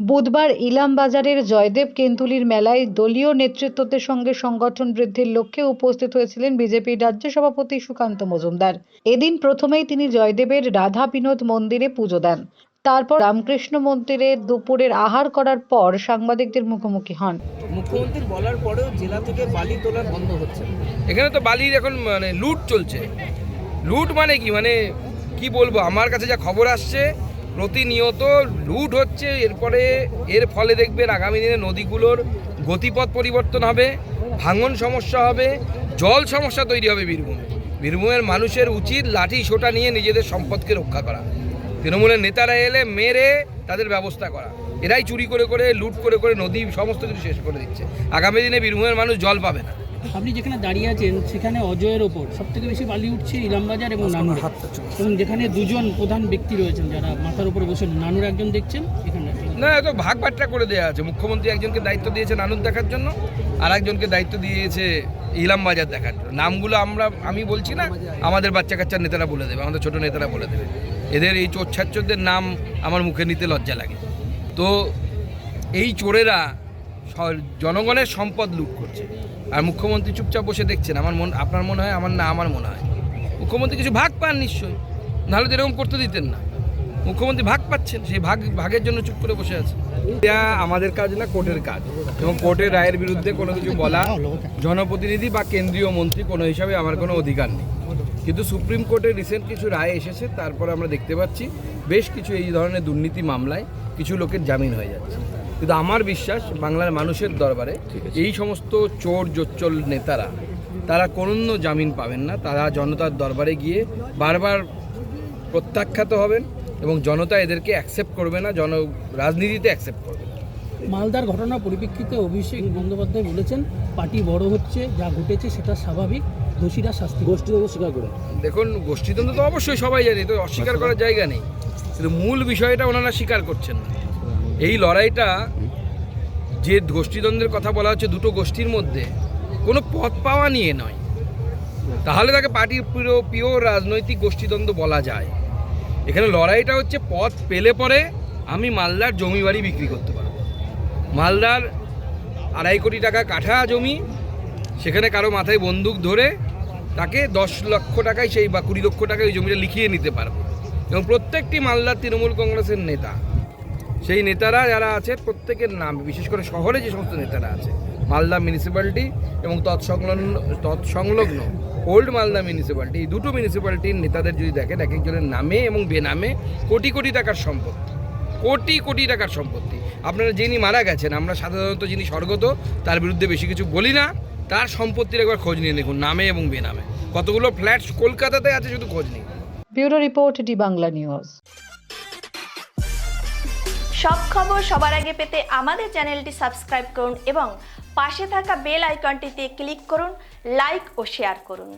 বুধবার ইলামবাজারের জয়দেব কেন্তুলির মেলায় দলীয় নেতৃত্বদের সঙ্গে সংগঠন বৃদ্ধির লক্ষ্যে উপস্থিত হয়েছিলেন বিজেপির রাজ্য সভাপতি সুকান্ত মজুমদার। এদিন প্রথমেই তিনি জয়দেবের রাধা বিনোদ মন্দিরে পুজো দেন। তারপর রামকৃষ্ণ মন্দিরে দুপুরের আহার করার পর সাংবাদিকদের মুখোমুখি হন। মুখ্যমন্ত্রীর বলার পরেও জেলা থেকে বালি তোলা বন্ধ হচ্ছে। এখানে তো বালির এখন মানে লুট চলছে। লুট মানে কি? মানে কি বলব? আমার কাছে যা খবর আসছে প্রতিনিয়ত লুট হচ্ছে, এরপরে এর ফলে দেখবেন আগামী দিনে নদীগুলোর গতিপথ পরিবর্তন হবে, ভাঙন সমস্যা হবে, জল সমস্যা তৈরি হবে বীরভূমে। বীরভূমের মানুষের উচিত লাঠি সোটা নিয়ে নিজেদের সম্পদকে রক্ষা করা। তৃণমূলের নেতারা এলে মেরে তাদের ব্যবস্থা করা। এরাই চুরি করে করে, লুট করে করে নদী সমস্ত কিছু শেষ করে দিচ্ছে। আগামী দিনে বীরভূমের মানুষ জল পাবে না। আপনি যেখানে দাঁড়িয়ে আছেন সেখানে অজয়ের ওপর সব থেকে বেশি বালি উঠছে ইলামবাজার এবং নানুর। এবং যেখানে দুজন প্রধান ব্যক্তি রয়েছেন যারা মাথার উপরে বসে নানুর একজন দেখছেন এখানে। না এত ভাগ বাট্টা করে দেওয়া আছে। মুখ্যমন্ত্রী একজনকে দায়িত্ব দিয়েছে নানুর দেখার জন্য আর একজনকে দায়িত্ব দিয়েছে ইলাম বাজার দেখার জন্য। নামগুলো আমরা আমি বলছি না আমাদের বাচ্চা কাচ্চার নেতারা বলে দেবে আমাদের ছোট নেতারা বলে দেবে। এদের এই চোর ছাচ্চরদের নাম আমার মুখে নিতে লজ্জা লাগে। তো এই চোরেরা জনগণের সম্পদ লুট করছে। আর মুখ্যমন্ত্রী চুপচাপ বসে দেখছেন। আমার মন আপনার মনে হয়, আমার না, আমার মনে হয়। মুখ্যমন্ত্রী কিছু ভাগ পান নিশ্চয়ই। নাহলে তো এরকম করতে দিতেন না। মুখ্যমন্ত্রী ভাগ পাচ্ছেন, সেই ভাগ, ভাগের জন্য চুপ করে বসে আছে। এটা আমাদের কাজ না, কোর্টের কাজ। এবং কোর্টের রায়ের বিরুদ্ধে কোনো কিছু বলা, জনপ্রতিনিধি বা কেন্দ্রীয় মন্ত্রী কোনো হিসাবে আমার কোনো অধিকার নেই। কিন্তু সুপ্রিম কোর্টে রিসেন্ট কিছু রায় এসেছে তারপর আমরা দেখতে পাচ্ছি বেশ কিছু এই ধরনের দুর্নীতি মামলায় কিছু লোকের জামিন হয়ে যাচ্ছে। কিন্তু আমার বিশ্বাস বাংলার মানুষের দরবারে এই সমস্ত চোর জোচ্চল নেতারা তারা কোনো জামিন পাবেন না তারা জনতার দরবারে গিয়ে বারবার প্রত্যাখ্যাত হবেন এবং জনতা এদেরকে অ্যাকসেপ্ট করবে না জন রাজনীতিতে অ্যাকসেপ্ট করবে না। মালদার ঘটনার পরিপ্রেক্ষিতে অভিষেক বন্দ্যোপাধ্যায় বলেছেন পার্টি বড় হচ্ছে যা ঘটেছে সেটা স্বাভাবিক দোষীরা শাস্তি গোষ্ঠীগত স্বীকার করে। দেখুন গোষ্ঠীদ্বন্দ্ব তো অবশ্যই সবাই জানে তো অস্বীকার করার জায়গা নেই। কিন্তু মূল বিষয়টা ওনারা স্বীকার করছেন না। এই লড়াইটা যে গোষ্ঠীদ্বন্দ্বের কথা বলা হচ্ছে দুটো গোষ্ঠীর মধ্যে কোনো পথ পাওয়া নিয়ে নয়। তাহলে তাকে পার্টির প্রিয় পিওর রাজনৈতিক গোষ্ঠীদ্বন্দ্ব বলা যায়। এখানে লড়াইটা হচ্ছে পথ পেলে পরে আমি মালদার জমি বাড়ি বিক্রি করতে মালদার আড়াই কোটি টাকা কাঠা জমি, সেখানে কারও মাথায় বন্দুক ধরে তাকে দশ লক্ষ টাকায় সেই বা কুড়ি লক্ষ টাকায় ওই জমিটা লিখিয়ে নিতে পারব। এবং প্রত্যেকটি মালদার তৃণমূল কংগ্রেসের নেতা, সেই নেতারা যারা আছে প্রত্যেকের নাম, বিশেষ করে শহরে যে সমস্ত নেতারা আছে, মালদা মিউনিসিপ্যালিটি এবং তৎসংলগ্ন তৎসংলগ্ন ওল্ড মালদা মিউনিসিপ্যালিটি এই দুটো মিউনিসিপ্যালিটির নেতাদের যদি দেখেন, এক একজনের নামে এবং বেনামে কোটি কোটি টাকার সম্পত্তি কোটি কোটি টাকার সম্পত্তি। আপনারা যিনি মারা গেছেন আমরা সাধারণত যিনি স্বর্গত তার বিরুদ্ধে বেশি কিছু বলি না। তার সম্পত্তির একবার খোঁজ নিয়ে দেখুন নামে এবং বেনামে। কতগুলো ফ্ল্যাট কলকাতাতে আছে শুধু খোঁজ নিন। Bureau report D Bangla news. সব খবর সবার আগে পেতে আমাদের চ্যানেলটি সাবস্ক্রাইব করুন এবং পাশে থাকা বেল আইকনটিতে ক্লিক করুন লাইক ও শেয়ার করুন।